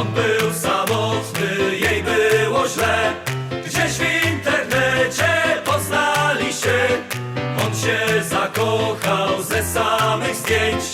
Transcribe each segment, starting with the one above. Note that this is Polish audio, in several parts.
On był samotny, jej było źle. Gdzieś w internecie poznali się. On się zakochał ze samych zdjęć.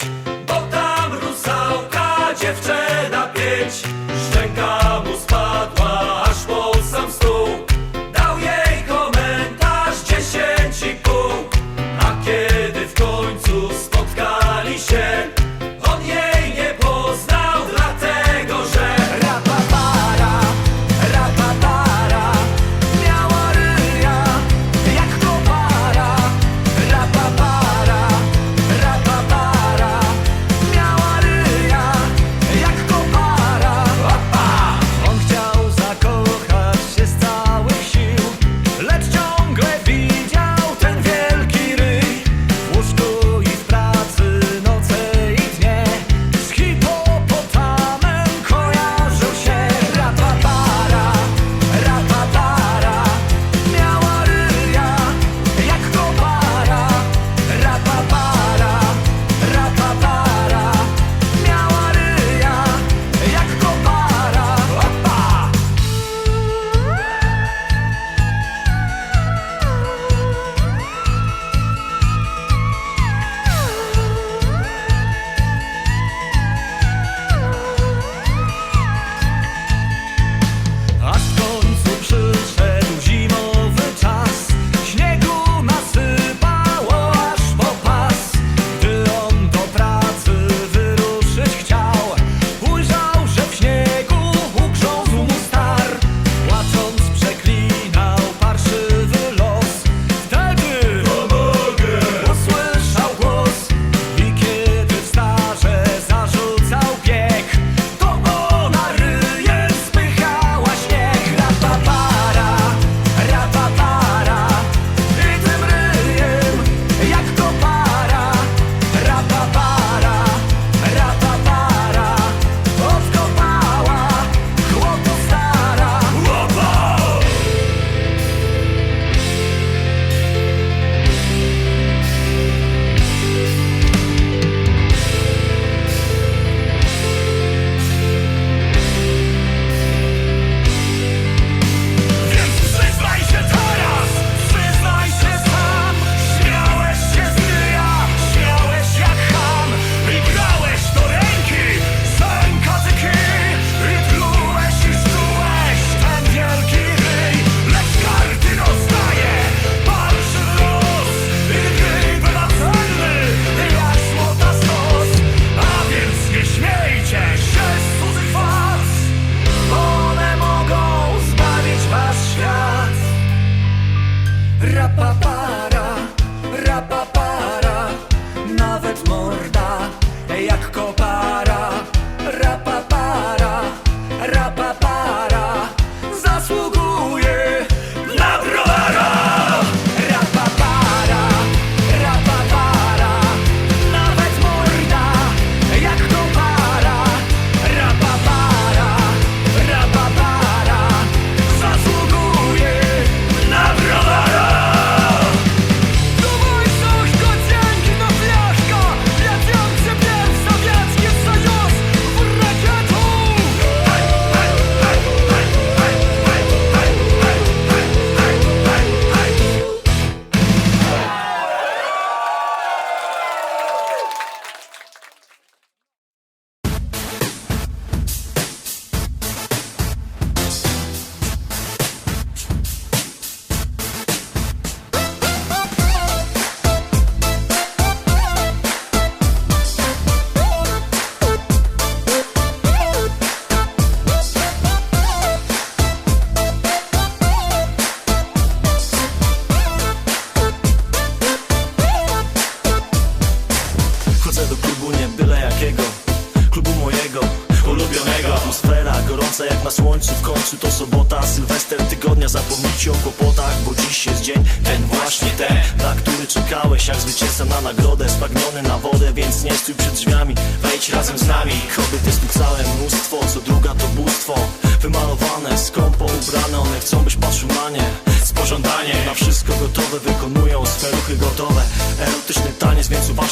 szansę jak na słońcu w końcu to sobota. Sylwester tygodnia zapomnijcie o kłopotach Bo dziś jest dzień, ten właśnie ten Na który czekałeś jak zwycięzca na nagrodę. Spragniony na wodę, więc nie stój przed drzwiami Wejdź razem z nami. Kobiety stucałem mnóstwo, co druga to bóstwo. Wymalowane, skąpo ubrane One chcą byś patrzył na nie z pożądaniem Na wszystko gotowe wykonują swe ruchy gotowe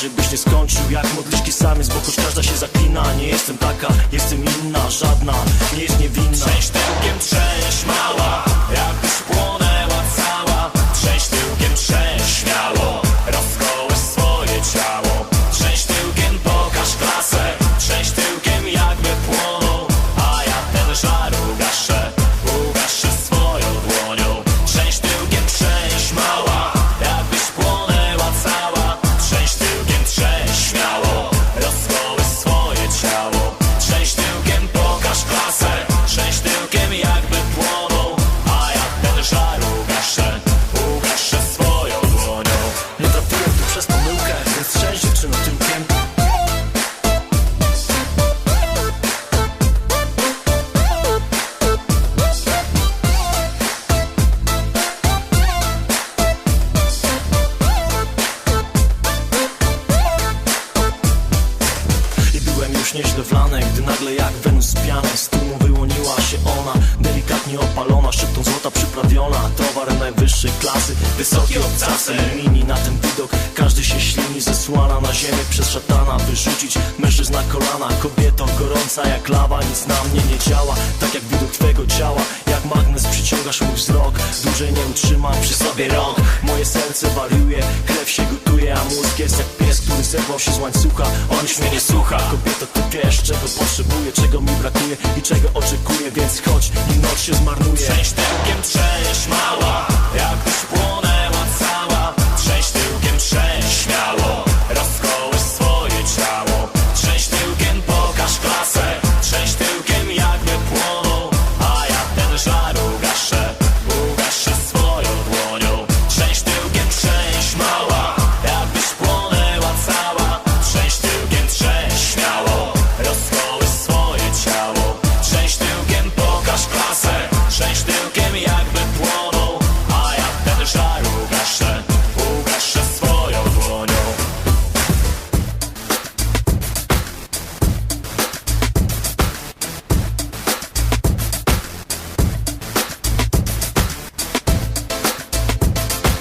żebyś nie skończył jak modliszki samiec Bo choć każda się zaklina, nie jestem taka, jestem inna, żadna Nie jest niewinna. Część już nieźle wlany, gdy nagle jak Wenus z Z tłumu wyłoniła się ona, delikatnie opalona Szybką złota przyprawiona, towar najwyższej klasy Wysoki obcasy, mini na ten widok Każdy się ślini, zesłana na ziemię przez szatana. Wyrzucić mężczyzna kolana, kobieto gorąca jak lawa. Nic na mnie nie działa, tak jak widok twego ciała. Jak magnes przyciągasz mój wzrok Dłużej nie utrzymam przy sobie rąk. Moje serce wariuje, krew się gotuje A mózg jest jak pies, który zerwał się z łańcucha On już mnie nie słucha. Kobieto, ty wiesz, czego potrzebuję Czego mi brakuje i czego oczekuję Więc chodź, i noc się zmarnuje. Trzęść tyłkiem, trzęść mała